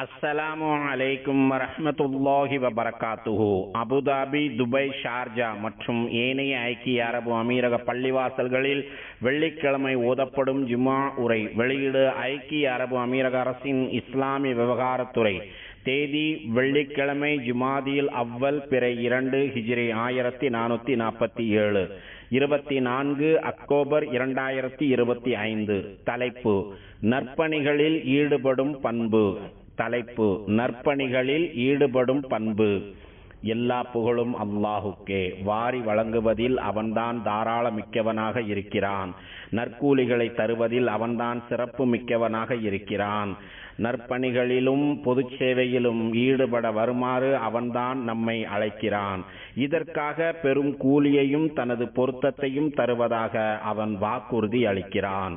அஸ்ஸலாமு அலைக்கும் வரஹ்மத்துல்லாஹி வபரகாத்துஹு அபுதாபி துபாய் ஷார்ஜா மற்றும் ஏனைய ஐக்கிய அரபு அமீரக பள்ளிவாசல்களில் வெள்ளிக்கிழமை ஓதப்படும் ஜுமா உரை வெளியீடு ஐக்கிய அரபு அமீரக அரசின் இஸ்லாமிய விவகாரத்துறை. தேதி வெள்ளிக்கிழமை ஜுமாதியில் அவ்வல் பிறை இரண்டு ஹிஜ்ரி ஆயிரத்தி நானூத்தி நாற்பத்தி ஏழு. இருபத்தி நான்கு அக்டோபர் இரண்டாயிரத்தி இருபத்தி ஐந்து. தலைப்பு நற்பணிகளில் ஈடுபடும் பண்பு. தலைப்பு நற்பணிகளில் ஈடுபடும் பண்பு எல்லா புகழும் அல்லாஹுக்கே. வாரி வழங்குவதில் அவன்தான் தாராள மிக்கவனாக இருக்கிறான். நற்கூலிகளை தருவதில் அவன்தான் சிறப்பு மிக்கவனாக இருக்கிறான். நற்பணிகளிலும் பொது சேவையிலும் ஈடுபட வருமாறு அவன்தான் நம்மை அழைக்கிறான். இதற்காக பெரும் கூலியையும் தனது பொருத்தத்தையும் தருவதாக அவன் வாக்குறுதி அளிக்கிறான்.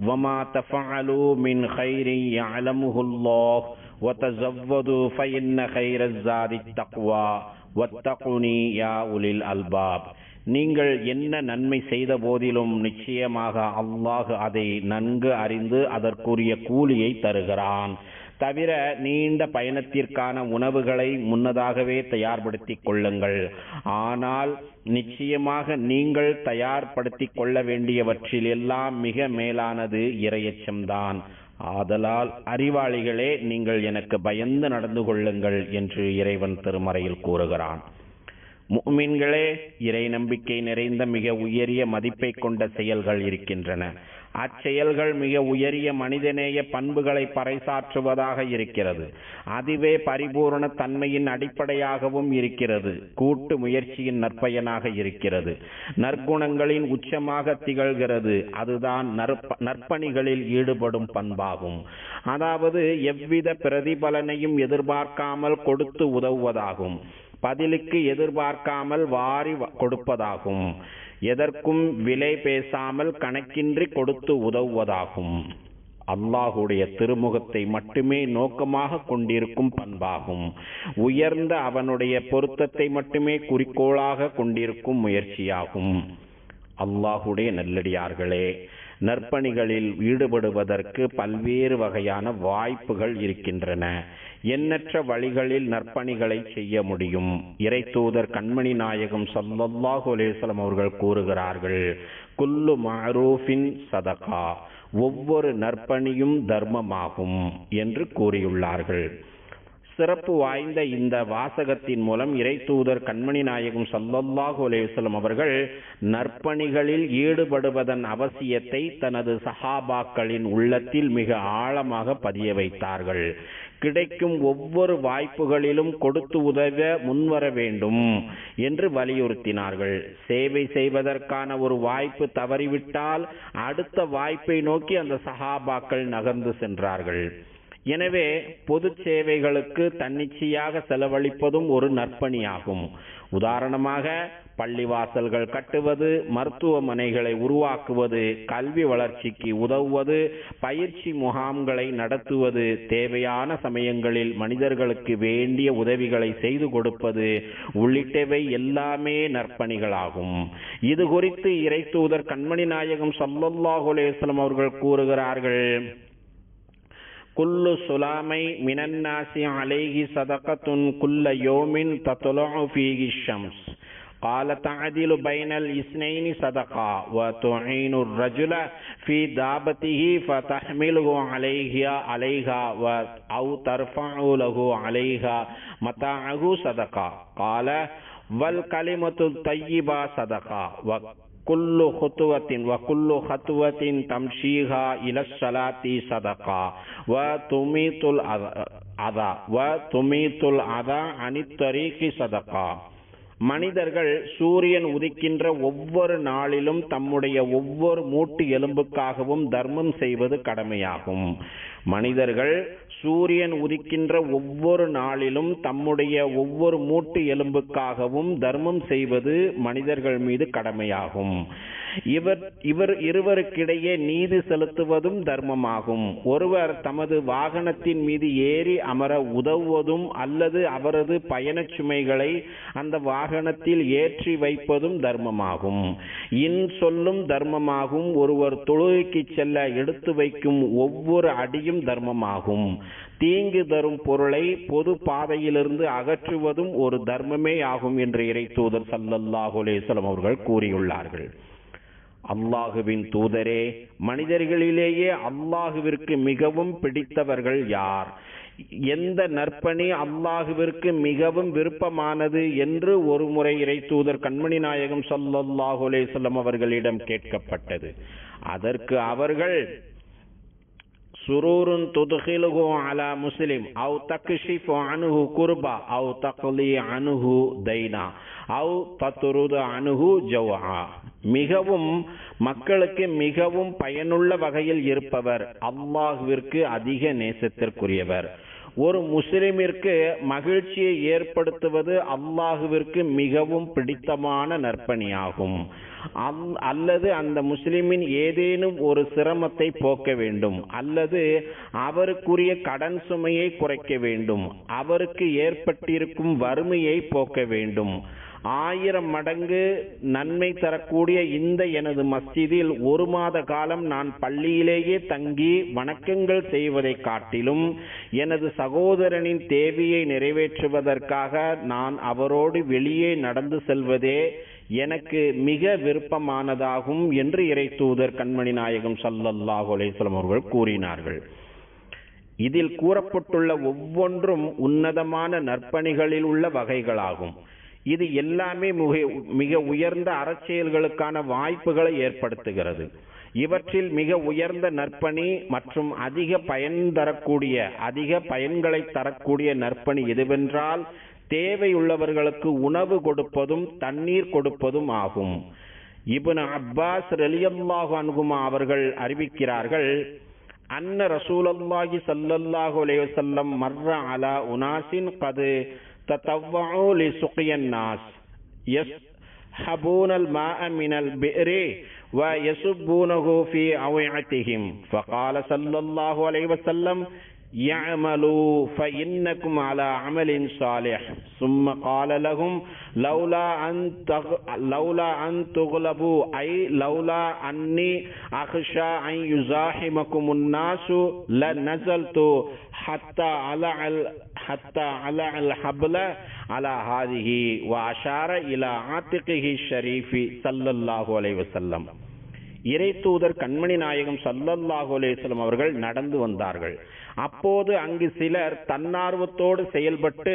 وما تفعلوا من خير يعلمه الله وتزودوا فإن خير الزاد التقوى واتقوني يا أولي الألباب நீங்கள் என்ன நன்மை செய்த போதிலும் நிச்சயமாக அல்லாஹ் அதை நன்கு அறிந்து அதற்குரிய கூலியை தருகிறான் தவிர நீண்ட பயணத்திற்கான உணவுகளை முன்னதாகவே தயார்படுத்திக் கொள்ளுங்கள். ஆனால் நிச்சயமாக நீங்கள் தயார்படுத்திக் கொள்ள வேண்டியவற்றில் எல்லாம் மிக மேலானது இரையச்சம்தான். ஆதலால் அறிவாளிகளே நீங்கள் எனக்கு பயந்து நடந்து கொள்ளுங்கள் என்று இறைவன் திருமறையில் கூறுகிறான். மீன்களே இறை நம்பிக்கை நிறைந்த மிக உயரிய மதிப்பை கொண்ட செயல்கள் இருக்கின்றன. அச்செயல்கள் மிக உயரிய மனிதநேய பண்புகளை பறைசாற்றுவதாக இருக்கிறது. அதுவே பரிபூரண தன்மையின் அடிப்படையாகவும் இருக்கிறது. கூட்டு முயற்சியின் நற்பயனாக இருக்கிறது. நற்குணங்களின் உச்சமாக திகழ்கிறது. அதுதான் நற்பணிகளில் ஈடுபடும் பண்பாகும். அதாவது எவ்வித பிரதிபலனையும் எதிர்பார்க்காமல் கொடுத்து உதவுவதாகும். பதிலுக்கு எதிர்பார்க்காமல் வாரி கொடுப்பதாகும். எதற்கும் விலை பேசாமல் கணக்கின்றி கொடுத்து உதவுவதாகும். அல்லாஹுடைய திருமுகத்தை மட்டுமே நோக்கமாக கொண்டிருக்கும் பண்பாகும். உயர்ந்த அவனுடைய பொருத்தத்தை மட்டுமே குறிக்கோளாக கொண்டிருக்கும் முயற்சியாகும். அல்லாஹுடைய நல்லடியார்களே நற்பணிகளில் ஈடுபடுவதற்கு பல்வேறு வகையான வாய்ப்புகள் இருக்கின்றன. எண்ணற்ற வழிகளில் நற்பணிகளை செய்ய முடியும். இறை தூதர் கண்மணி நாயகம் சல்லல்லாஹு அலேஸ்லம் அவர்கள் கூறுகிறார்கள் குல்லு மாரூஃபின் சதகா. ஒவ்வொரு நற்பணியும் தர்மமாகும் என்று கூறியுள்ளார்கள். சிறப்பு வாய்ந்த இந்த வாசகத்தின் மூலம் இறை தூதர் கண்மணி நாயகம் சல்லல்லாஹு அலேவலம் அவர்கள் நற்பணிகளில் ஈடுபடுவதன் அவசியத்தை தனது சஹாபாக்களின் உள்ளத்தில் மிக ஆழமாக பதிய வைத்தார்கள். கிடைக்கும் ஒவ்வொரு வாய்ப்புகளிலும் கொடுத்து உதவ முன்வர வேண்டும் என்று வலியுறுத்தினார்கள். சேவை செய்வதற்கான ஒரு வாய்ப்பு தவறிவிட்டால் அடுத்த வாய்ப்பை நோக்கி அந்த சஹாபாக்கள் நகர்ந்து சென்றார்கள். எனவே பொது சேவைகளுக்கு தன்னிச்சையாக செலவழிப்பதும் ஒரு நற்பணியாகும். உதாரணமாக பள்ளிவாசல்கள் கட்டுவது மருத்துவமனைகளை உருவாக்குவது கல்வி வளர்ச்சிக்கு உதவுவது பயிற்சி முகாம்களை நடத்துவது தேவையான சமயங்களில் மனிதர்களுக்கு வேண்டிய உதவிகளை செய்து கொடுப்பது உள்ளிட்டவை எல்லாமே நற்பணிகளாகும். இது குறித்து இறை தூதர் கண்மணி நாயகம் சல்லல்லாஹுலேஸ்லம் அவர்கள் கூறுகிறார்கள். كل سلام من الناس عليه صدقة كل يوم تطلع فيه الشمس. قال تعدل بين الاثنين صدقة وتعين الرجل في دابته فتحمله عليها عليها أو ترفع له عليها متاعه صدقة. قال والكلمة الطيبة صدقة. كل خطوة وكل خطوة تمشيها إلى الصلاة صدقة. وتميت الأذى وتميت الأذى عن الطريق صدقة. மனிதர்கள் சூரியன் உதிக்கின்ற ஒவ்வொரு நாளிலும் தம்முடைய ஒவ்வொரு மூட்டு எலும்புக்காகவும் தர்மம் செய்வது கடமையாகும். மனிதர்கள் சூரியன் உதிக்கின்ற ஒவ்வொரு நாளிலும் தம்முடைய ஒவ்வொரு மூட்டு எலும்புக்காகவும் தர்மம் செய்வது மனிதர்கள் மீது கடமையாகும். இவர் இவர் இருவருக்கிடையே நீதி செலுத்துவதும் தர்மமாகும். ஒருவர் தமது வாகனத்தின் மீது ஏறி அமர உதவுவதும் அல்லது அவரது பயணச் சுமைகளை அந்த வாகனத்தில் ஏற்றி வைப்பதும் தர்மமாகும். இன் சொல்லும் தர்மமாகும் ஒருவர் தொழுகைக்கு செல்ல எடுத்து வைக்கும் ஒவ்வொரு அடியும் தர்மமாகும். தீங்கு தரும் பொருளை பொது பாதையிலிருந்து அகற்றுவதும் ஒரு தர்மமே ஆகும் என்று இறை தூதர் சல்லல்லாஹுலேசலம் அவர்கள் கூறியுள்ளார்கள். அல்லாஹுவின் தூதரே மனிதர்களிலேயே அல்லாஹுவிற்கு மிகவும் பிடித்தவர்கள் யார்? எந்த நற்பணி அல்லாஹுவிற்கு மிகவும் விருப்பமானது என்று ஒரு முறை இறை தூதர் கண்மணி நாயகம் சல்லல்லாஹு அலேசல்லம் அவர்களிடம் கேட்கப்பட்டது. அதற்கு அவர்கள் சுரூருன் துதுகிலுகு அலா முஸ்லிம் அவு தக்ஷிஃபு அனுஹு குர்பா அவு தக்லி அனுஹு தைனா அவு தத்துருது அனுஹு ஜவா மிகவும் மக்களுக்கு மிகவும் பயனுள்ள வகையில் இருப்பவர். அல்லாஹுவிற்கு அதிக நேசத்திற்குரியவர். ஒரு முஸ்லிமிற்கு மகிழ்ச்சியை ஏற்படுத்துவது அல்லாஹுவிற்கு மிகவும் பிடித்தமான நற்பணியாகும். அல்லது அந்த முஸ்லிமின் ஏதேனும் ஒரு சிரமத்தை போக்க வேண்டும். அல்லது அவருக்குரிய கடன் சுமையை குறைக்க வேண்டும். அவருக்கு ஏற்பட்டிருக்கும் வறுமையை போக்க வேண்டும். ஆயிரம் மடங்கு நன்மை தரக்கூடிய இந்த எனது மஸ்ஜிதில் ஒரு மாத காலம் நான் பள்ளியிலேயே தங்கி வணக்கங்கள் செய்வதை காட்டிலும் எனது சகோதரனின் தேவையை நிறைவேற்றுவதற்காக நான் அவரோடு வெளியே நடந்து செல்வதே எனக்கு மிக விருப்பமானதாகும் என்று இறை தூதர் கண்மணி நாயகம் சல்லல்லாஹு அலையம் அவர்கள் கூறினார்கள். இதில் கூறப்பட்டுள்ள ஒவ்வொன்றும் உன்னதமான நற்பணிகளில் உள்ள வகைகளாகும். இது எல்லாமே மிக மிக உயர்ந்த அறச்செயல்களுக்கான வாய்ப்புகளை ஏற்படுத்துகிறது. இவற்றில் மிக உயர்ந்த நற்பணி மற்றும் அதிக பயன் தரக்கூடிய அதிக பயன்களை தரக்கூடிய நற்பணி எதுவென்றால் தேவையுள்ளவர்களுக்கு உணவு கொடுப்பதும் தண்ணீர் கொடுப்பதும் ஆகும். இபுன் அப்பாஸ் ரலியல்லாஹு அன்குமா அவர்கள் அறிவிக்கிறார்கள் அன்ன ரசூலல்லாஹி சல்லல்லாஹு அலைஹி மர்ர அலா உனாசின் கது تطوعوا لسقي الناس. يسحبون الماء من البئر ويسبونه في أوعيتهم فقال صلى الله عليه وسلم يعملوا فإنكم على عمل صالح ثم قال لهم لولا أن تغ... لولا أن تغلبوا أي لولا أني أخشى أن يزاحمكم الناس لنزلت حتى على حتى على الحبل على هذه وأشار إلى عاتقه الشريف صلى الله عليه وسلم இறை தூதர் கண்மணி நாயகம் சல்லல்லாஹு அலேஸ்லம் அவர்கள் நடந்து வந்தார்கள் அப்போது அங்கு சிலர் தன்னார்வத்தோடு செயல்பட்டு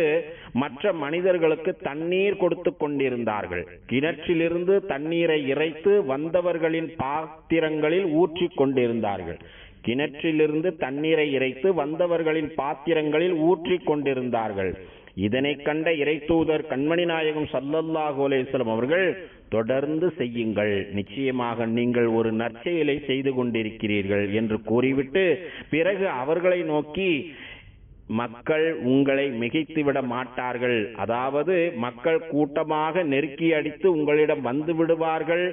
மற்ற மனிதர்களுக்கு தண்ணீர் கொடுத்து கொண்டிருந்தார்கள். கிணற்றிலிருந்து தண்ணீரை இறைத்து வந்தவர்களின் பாத்திரங்களில் ஊற்றி கொண்டிருந்தார்கள். கிணற்றிலிருந்து தண்ணீரை இறைத்து வந்தவர்களின் பாத்திரங்களில் ஊற்றி கொண்டிருந்தார்கள். இதனை கண்ட இறைத்தூதர் கண்மணி நாயகம் சல்லல்லாஹு அலேஸ்லம் அவர்கள் தொடர்ந்து செய்யுங்கள். நிச்சயமாக நீங்கள் ஒரு நற்செயலை செய்து கொண்டிருக்கிறீர்கள் என்று கூறிவிட்டு பிறகு அவர்களை நோக்கி மக்கள் உங்களை மிகைத்துவிட மாட்டார்கள். அதாவது மக்கள் கூட்டமாக நெருக்கி அடித்து உங்களிடம் வந்து விடுவார்கள்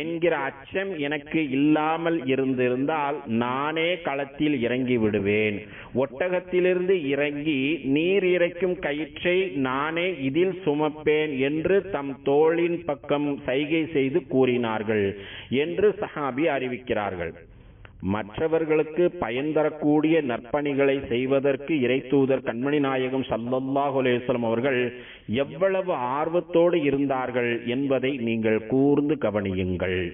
என்கிற அச்சம் எனக்கு இல்லாமல் இருந்திருந்தால் நானே களத்தில் இறங்கி விடுவேன். ஒட்டகத்திலிருந்து இறங்கி நீர் இறைக்கும் கயிற்றை நானே இதில் சுமப்பேன் என்று தம் தோளின் பக்கம் சைகை செய்து கூறினார்கள் என்று சஹாபி அறிவிக்கிறார்கள். மற்றவர்களுக்கு பயன் தரக்கூடிய நற்பணிகளை செய்வதற்கு இறைத்தூதர் கண்மணி நாயகம் சல்லல்லாஹு அலேஸ்லம் அவர்கள் எவ்வளவு ஆர்வத்தோடு இருந்தார்கள் என்பதை நீங்கள் கூர்ந்து கவனியுங்கள்.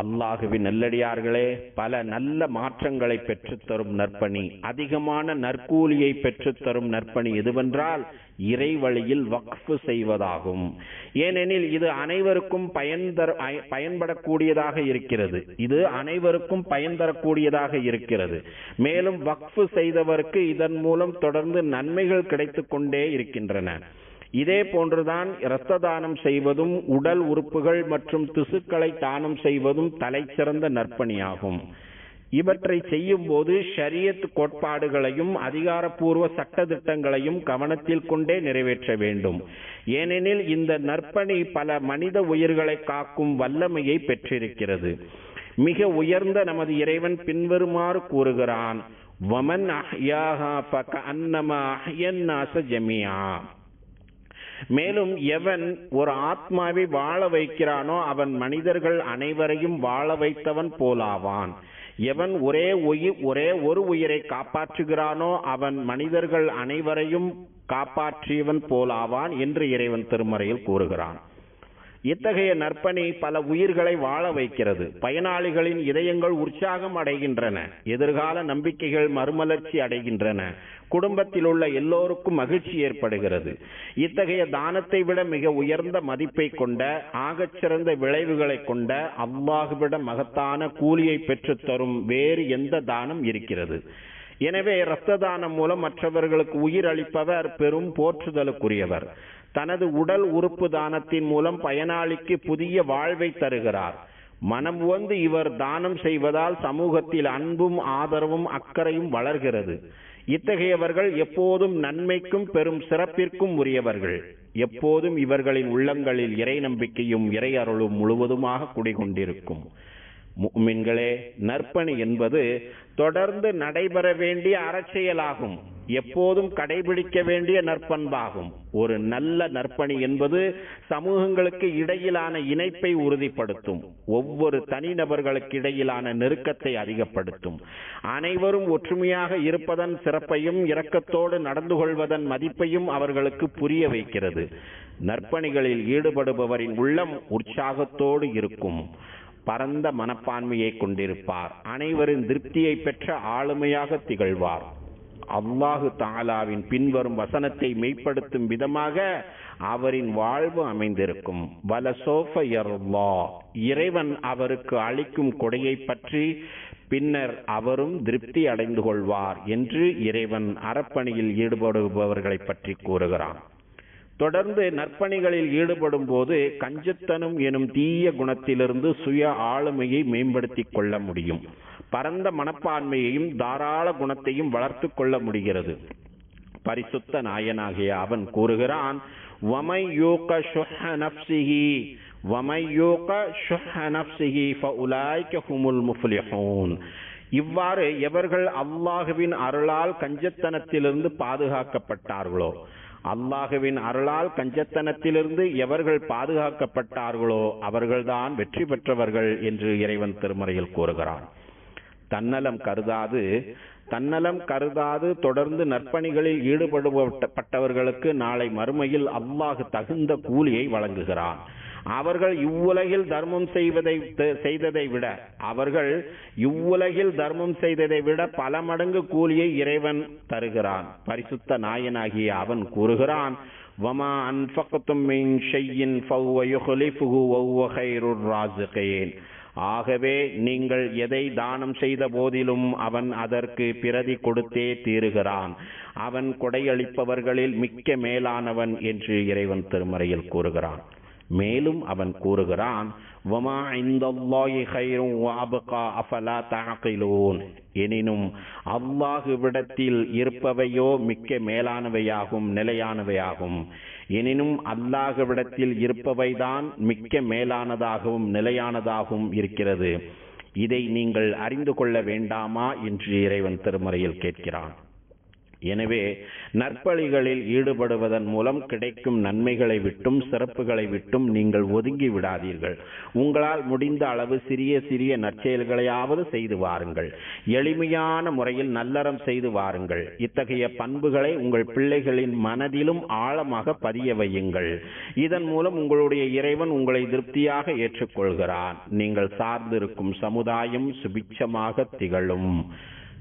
அல்லாஹுவின் நல்லடியார்களே பல நல்ல மாற்றங்களை பெற்றுத்தரும் நற்பணி அதிகமான நற்கூலியை பெற்றுத்தரும் நற்பணி எதுவென்றால் இறை வழியில் வக்ஃபு செய்வதாகும். ஏனெனில் இது அனைவருக்கும் பயன் தர பயன்படக்கூடியதாக இருக்கிறது. இது அனைவருக்கும் பயன் தரக்கூடியதாக இருக்கிறது. மேலும் வக்ஃபு செய்தவருக்கு இதன் மூலம் தொடர்ந்து நன்மைகள் கிடைத்து கொண்டே இருக்கின்றன. இதே போன்றுதான் இரத்த தானம் செய்வதும் உடல் உறுப்புகள் மற்றும் திசுக்களை தானம் செய்வதும் தலைச்சிறந்த நற்பணியாகும். இவற்றை செய்யும் போது ஷரியத் கோட்பாடுகளையும் அதிகாரப்பூர்வ சட்ட திட்டங்களையும் கவனத்தில் கொண்டே நிறைவேற்ற வேண்டும். ஏனெனில் இந்த நற்பணி பல மனித உயிர்களை காக்கும் வல்லமையை பெற்றிருக்கிறது. மிக உயர்ந்த நமது இறைவன் பின்வருமாறு கூறுகிறான் வமன் அஹ்யாஹா பக அன்னமா அஹ்யன்னாச ஜமியா மேலும் எவன் ஒரு ஆத்மாவை வாழ வைக்கிறானோ அவன் மனிதர்கள் அனைவரையும் வாழ வைத்தவன் போலாவான். எவன் ஒரே உயிர் ஒரே ஒரு உயிரை காப்பாற்றுகிறானோ அவன் மனிதர்கள் அனைவரையும் காப்பாற்றியவன் போலாவான் என்று இறைவன் திருமறையில் கூறுகிறான். இத்தகைய நற்பணி பல உயிர்களை வாழ வைக்கிறது. பயனாளிகளின் இதயங்கள் உற்சாகம் அடைகின்றன. எதிர்கால நம்பிக்கைகள் மறுமலர்ச்சி அடைகின்றன. குடும்பத்தில் உள்ள எல்லோருக்கும் மகிழ்ச்சி ஏற்படுகிறது. இத்தகைய தானத்தை விட மிக உயர்ந்த மதிப்பை கொண்ட ஆகச்சிறந்த விளைவுகளை கொண்ட அவ்வாகுவிட மகத்தான கூலியை பெற்றுத்தரும் வேறு எந்த தானம் இருக்கிறது. எனவே இரத்த தானம் மூலம் மற்றவர்களுக்கு உயிர் அளிப்பவர் பெரும் போற்றுதலுக்குரியவர். தனது உடல் உறுப்பு தானத்தின் மூலம் பயனாளிக்கு புதிய வாழ்வை தருகிறார். மனம் வந்து இவர் தானம் செய்வதால் சமூகத்தில் அன்பும் ஆதரவும் அக்கறையும் வளர்கிறது. இத்தகையவர்கள் எப்போதும் நன்மைக்கும் பெரும் சிறப்பிற்கும் உரியவர்கள். எப்போதும் இவர்களின் உள்ளங்களில் இறை நம்பிக்கையும் இறை அருளும் முழுவதுமாக குடிகொண்டிருக்கும். முக்மின்களே நற்பணி என்பது தொடர்ந்து நடைபெற வேண்டிய அறச்செயலாகும். எப்போதும் கடைபிடிக்க வேண்டிய நற்பண்பாகும். ஒரு நல்ல நற்பணி என்பது சமூகங்களுக்கு இடையிலான இணைப்பை உறுதிப்படுத்தும். ஒவ்வொரு தனிநபர்களுக்கு இடையிலான நெருக்கத்தை அதிகப்படுத்தும். அனைவரும் ஒற்றுமையாக இருப்பதன் சிறப்பையும் இரக்கத்தோடு நடந்து கொள்வதன் மதிப்பையும் அவர்களுக்கு புரிய வைக்கிறது. நற்பணிகளில் ஈடுபடுபவரின் உள்ளம் உற்சாகத்தோடு இருக்கும். பரந்த மனப்பான்மையை கொண்டிருப்பார். அனைவரின் திருப்தியை பெற்ற ஆளுமையாக திகழ்வார். அல்லாஹு தாலாவின் பின்வரும் வசனத்தை மெய்ப்படுத்தும் விதமாக அவரின் வாழ்வு அமைந்திருக்கும். வலசோஃபயர்லா இறைவன் அவருக்கு அளிக்கும் கொடையை பற்றி பின்னர் அவரும் திருப்தி அடைந்து கொள்வார் என்று இறைவன் அறப்பணியில் ஈடுபடுபவர்களை பற்றி கூறுகிறான். தொடர்ந்து நற்பணிகளில் ஈடுபடும் போது கஞ்சத்தனம் எனும் தீய குணத்திலிருந்து சுய ஆளுமையை மேம்படுத்திக் கொள்ள முடியும். பரந்த மனப்பான்மையையும் தாராள குணத்தையும் வளர்த்து கொள்ள முடிகிறது. பரிசுத்த நாயனாகிய அவன் கூறுகிறான் வமை வமை இவ்வாறு எவர்கள் அல்லாஹுவின் அருளால் கஞ்சத்தனத்திலிருந்து பாதுகாக்கப்பட்டார்களோ அல்லாஹுவின் அருளால் கஞ்சத்தனத்திலிருந்து எவர்கள் பாதுகாக்கப்பட்டார்களோ அவர்கள்தான் வெற்றி பெற்றவர்கள் என்று இறைவன் திருமறையில் கூறுகிறான். தன்னலம் கருதாது. தன்னலம் கருதாது தொடர்ந்து நற்பணிகளில் ஈடுபடுபட்டவர்களுக்கு நாளை மறுமையில் அல்லாஹு தகுந்த கூலியை வழங்குகிறான். அவர்கள் இவ்வுலகில் தர்மம் செய்வதை செய்ததை விட அவர்கள் இவ்வுலகில் தர்மம் செய்ததை விட பல மடங்கு கூலியை இறைவன் தருகிறான். பரிசுத்த நாயனாகிய அவன் கூறுகிறான் வமா அன்பகத்தும் ஆகவே நீங்கள் எதை தானம் செய்த போதிலும் அவன் அதற்கு பிரதி கொடுத்தே தீருகிறான். அவன் கொடையளிப்பவர்களில் மிக்க மேலானவன் என்று இறைவன் திருமறையில் கூறுகிறான். மேலும் அவன் கூறுகிறான் வமா இந்தல்லாஹி கைரும் அஃபலா எனினும் அல்லாஹுவிடத்தில் இருப்பவையோ மிக்க மேலானவையாகும் நிலையானவையாகும். எனினும் அல்லாஹவிடத்தில் இருப்பவைதான் மிக்க மேலானதாகவும் நிலையானதாகவும் இருக்கிறது. இதை நீங்கள் அறிந்து கொள்ள வேண்டாமா? என்று இறைவன் திருமறையில் கேட்கிறான். எனவே நற்பழிகளில் ஈடுபடுவதன் மூலம் கிடைக்கும் நன்மைகளை விட்டும் சிறப்புகளை விட்டும் நீங்கள் ஒதுங்கி விடாதீர்கள். உங்களால் முடிந்த அளவு சிறிய சிறிய நற்செயல்களையாவது செய்து வாருங்கள். எளிமையான முறையில் நல்லறம் செய்து வாருங்கள். இத்தகைய பண்புகளை உங்கள் பிள்ளைகளின் மனதிலும் ஆழமாக பதிய வையுங்கள். இதன் மூலம் உங்களுடைய இறைவன் உங்களை திருப்தியாக ஏற்றுக்கொள்கிறான். நீங்கள் சார்ந்திருக்கும் சமுதாயம் சுபிட்சமாக திகழும்.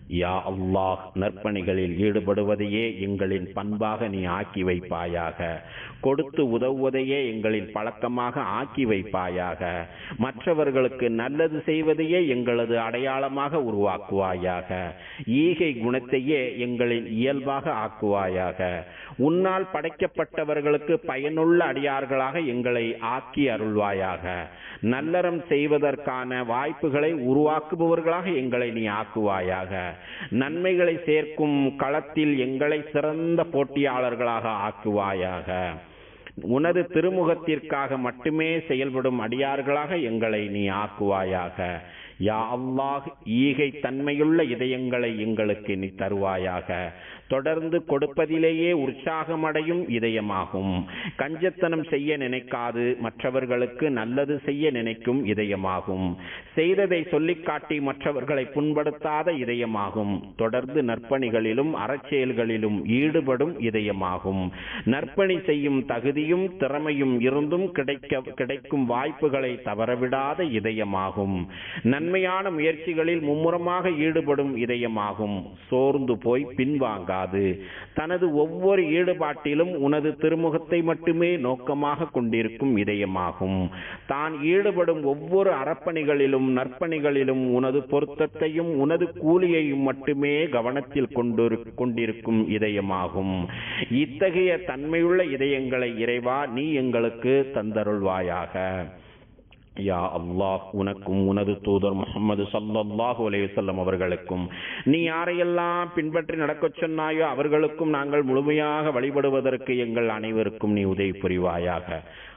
யா அல்லாஹ் நற்பணிகளில் ஈடுபடுவதையே எங்களின் பண்பாக நீ ஆக்கி வைப்பாயாக. கொடுத்து உதவுவதையே எங்களின் பழக்கமாக ஆக்கி வைப்பாயாக. மற்றவர்களுக்கு நல்லது செய்வதையே எங்களது அடையாளமாக உருவாக்குவாயாக. ஈகை குணத்தையே எங்களின் இயல்பாக ஆக்குவாயாக. உன்னால் படைக்கப்பட்டவர்களுக்கு பயனுள்ள அடியார்களாக எங்களை ஆக்கி அருள்வாயாக. நல்லறம் செய்வதற்கான வாய்ப்புகளை உருவாக்குபவர்களாக எங்களை நீ ஆக்குவாயாக. நன்மைகளை சேர்க்கும் களத்தில் எங்களை சிறந்த போட்டியாளர்களாக ஆக்குவாயாக. உனது திருமுகத்திற்காக மட்டுமே செயல்படும் அடியார்களாக எங்களை நீ ஆக்குவாயாக. யா அல்லாஹ் ஈகை தன்மையுள்ள இதயங்களை எங்களுக்கு நீ தருவாயாக. தொடர்ந்து கொடுப்பதிலேயே உற்சாகமடையும் இதயமாகும். கஞ்சத்தனம் செய்ய நினைக்காது மற்றவர்களுக்கு நல்லது செய்ய நினைக்கும் இதயமாகும். செய்ததை சொல்லிக் காட்டி மற்றவர்களை புண்படுத்தாத இதயமாகும். தொடர்ந்து நற்பணிகளிலும் அறச்செயல்களிலும் ஈடுபடும் இதயமாகும். நற்பணி செய்யும் தகுதியும் திறமையும் இருந்தும் கிடைக்க கிடைக்கும் வாய்ப்புகளை தவறவிடாத இதயமாகும். நன்மையான முயற்சிகளில் மும்முரமாக ஈடுபடும் இதயமாகும். சோர்ந்து போய் பின்வாங்க கூடாது. தனது ஒவ்வொரு ஈடுபாட்டிலும் உனது திருமுகத்தை மட்டுமே நோக்கமாக கொண்டிருக்கும் இதயமாகும். தான் ஈடுபடும் ஒவ்வொரு அறப்பணிகளிலும் நற்பணிகளிலும் உனது பொருத்தத்தையும் உனது கூலியையும் மட்டுமே கவனத்தில் கொண்டு கொண்டிருக்கும் இதயமாகும். இத்தகைய தன்மையுள்ள இதயங்களை இறைவா நீ எங்களுக்கு தந்தருள்வாயாக. யா அல்லாஹ் உனக்கும் உனது தூதர் முகமது சல்லாஹு அலையுசல்லம் அவர்களுக்கும். நீ யாரையெல்லாம் பின்பற்றி நடக்கச் சொன்னாயோ அவர்களுக்கும் நாங்கள் முழுமையாக வழிபடுவதற்கு எங்கள் அனைவருக்கும் நீ உதவி புரிவாயாக.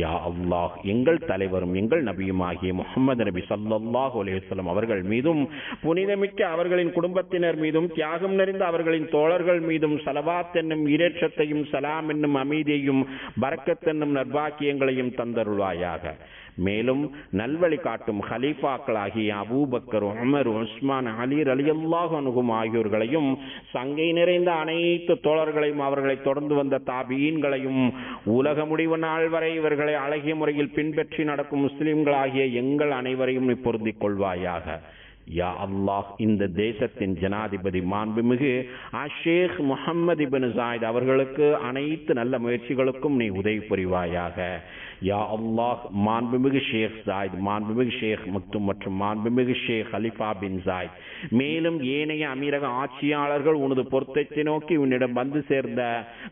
யா அல்லாஹ் எங்கள் தலைவரும் எங்கள் நபியுமாகிய முகமது நபி சல்லல்லாஹு அலைஹி அவர்கள் மீதும் புனிதமிக்க அவர்களின் குடும்பத்தினர் மீதும் தியாகம் நிறைந்த அவர்களின் தோழர்கள் மீதும் சலவாத் என்னும் ஈரேற்றத்தையும் சலாம் என்னும் அமைதியையும் பரக்கத் என்னும் நர்பாக்கியங்களையும் தந்தருள்வாயாக. மேலும் நல்வழி காட்டும் ஹலீஃபாக்களாகிய Abu Bakr Umar Usman Ali ரலியல்லாஹு அனுகும் ஆகியோர்களையும் சங்கை நிறைந்த அனைத்து தோழர்களையும் அவர்களை தொடர்ந்து வந்த தாபீன்களையும் உலக முடிவு நாள் வரை இவர்களை அழகிய முறையில் பின்பற்றி நடக்கும் முஸ்லிம்களாகிய எங்கள் அனைவரையும் நீ பொருந்திக் கொள்வாயாக. யா அல்லாஹ் இந்த தேசத்தின் ஜனாதிபதி மாண்புமிகு அஷேக் முகமது இபின் ஜாயித் அவர்களுக்கு அனைத்து நல்ல முயற்சிகளுக்கும் நீ உதவி புரிவாயாக. யா அல்லாஹ் மாண்புமிகு ஷேக் ஜாயித் மாண்புமிகு ஷேக் முக்தும் மற்றும் மாண்புமிகு ஷேக் அலிஃபா பின் ஜாயித் மேலும் ஏனைய அமீரக ஆட்சியாளர்கள் உனது பொருத்தத்தை நோக்கி உன்னிடம் வந்து சேர்ந்த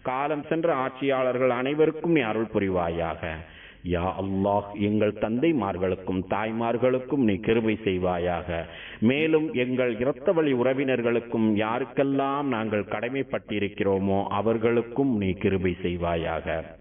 காலம் சென்ற ஆட்சியாளர்கள் அனைவருக்கும் நீ அருள் புரிவாயாக. யா அல்லாஹ் எங்கள் தந்தைமார்களுக்கும் தாய்மார்களுக்கும் நீ கிருபை செய்வாயாக. மேலும் எங்கள் இரத்த வழி உறவினர்களுக்கும் யாருக்கெல்லாம் நாங்கள் கடமைப்பட்டிருக்கிறோமோ அவர்களுக்கும் நீ கிருபை செய்வாயாக.